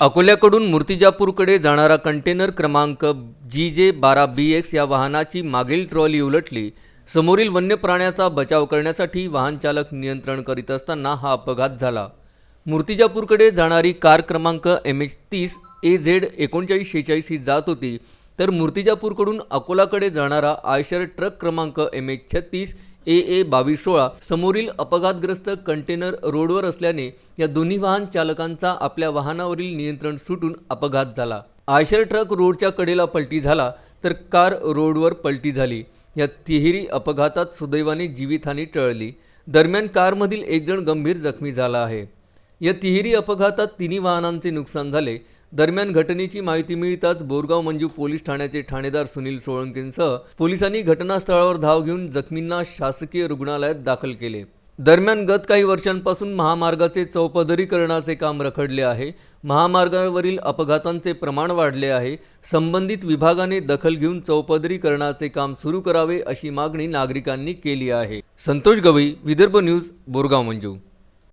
अकोल्याकडून मूर्तिजापूरकडे जाणारा कंटेनर क्रमांक जी जे बारा बी एक्स या वाहनाची मागील ट्रॉली उलटली. समोरील वन्य प्राण्याचा बचाव करण्यासाठी वाहनचालक नियंत्रण करीत असताना हा अपघात झाला. मूर्तिजापूरकडे जाणारी कार क्रमांक एम एच तीस ए झेड एकोणचाळीस शेहेचाळीस ही जात होती. तर मूर्तिजापूरकडून अकोलाकडे जाणारा आयशर ट्रक क्रमांक एम एच छत्तीस ए ए बावीस सोळा समोरील अपघातग्रस्त कंटेनर रोडवर असल्याने या दोन्ही वाहन चालकांचा आपल्या वाहनावरील नियंत्रण सुटून अपघात झाला. आयशर ट्रक रोडच्या कडेला पलटी झाला तर कार रोडवर पलटी झाली. या तिहेरी अपघातात सुदैवाने जीवितहानी टळली. दरम्यान कारमधील एक जण गंभीर जखमी झाला आहे. या तिहेरी अपघातात तिन्ही वाहनांचे नुकसान झाले. दरम्यान घटनेची माहिती मिळताच बोरगाव मंजू पोलीस ठाण्याचे ठाणेदार सुनील सोळंकेंसह पोलिसांनी घटनास्थळावर धाव घेऊन जखमींना शासकीय रुग्णालयात दाखल केले. दरम्यान गत काही वर्षांपासून महामार्गाचे चौपदरीकरणाचे काम रखडले आहे. महामार्गावरील अपघातांचे प्रमाण वाढले आहे. संबंधित विभागाने दखल घेऊन चौपदरीकरणाचे काम सुरू करावे अशी मागणी नागरिकांनी केली आहे. संतोष गवई विदर्भ न्यूज बोरगाव मंजू.